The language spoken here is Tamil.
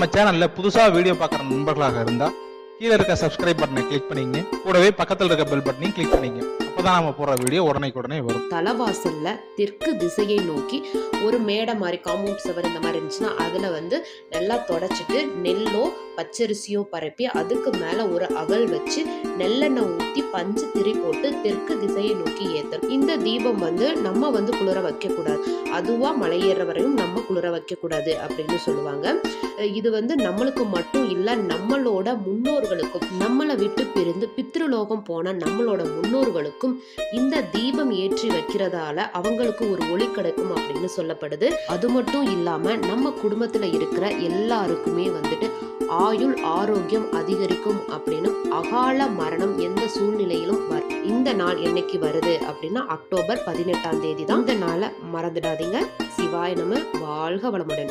நம்ம சேனல்ல புதுசா வீடியோ பார்க்குற நண்பர்களாக இருந்தா கீழே இருக்க சப்ஸ்கிரைப் பட்டனை கிளிக் பண்ணிங்க. கூடவே பக்கத்தில் இருக்க பெல் பட்டனையும் கிளிக் பண்ணிங்க. அப்பதான் நம்ம போடுற வீடியோ உடனே வரும். தலைவாசல்ல தெற்கு திசையை நோக்கி ஒரு மேடை மாதிரி காம்பவுண்ட் சுவர் இந்த மாதிரி இருந்துச்சுன்னா அதுல வந்து நல்லா தொடச்சிட்டு நெல்லோ பச்சரிசியோ பரப்பி அதுக்கு மேல ஒரு அகல் வச்சு நெல்லெண்ணெய் ஊற்றி பஞ்சு திரி போட்டு தெற்கு திசையை நோக்கி ஏற்றணும் இந்த தீபம் வந்து நம்ம வந்து குளிர வைக்கக்கூடாது. அதுவாக அதுவா மலையேற வரையும் நம்ம குளிர வைக்கக்கூடாது அப்படின்னு சொல்லுவாங்க. இது வந்து நம்மளுக்கு மட்டும் இல்ல நம்மளோட முன்னோர்களுக்கும் நம்மளை விட்டு பிரிந்து பித்ருலோகம் போன நம்மளோட முன்னோர்களுக்கும் இந்த தீபம் ஏற்றி வைக்கிறதால அவங்களுக்கு ஒரு ஒளி கிடைக்கும் அப்படின்னு சொல்லப்படுது. அது மட்டும் இல்லாம நம்ம குடும்பத்துல இருக்கிற எல்லாருக்குமே வந்துட்டு ஆயுள் ஆரோக்கியம் அதிகரிக்கும் அப்படின்னு அகால மரணம் எந்த சூழ்நிலையிலும் இந்த நாள் என்னைக்கு வருது அப்படின்னா அக்டோபர் பதினெட்டாம் தேதி தான் இந்த நாளை மறந்துடாதீங்க. சிவாய நம வாழ்க வளமுடன்.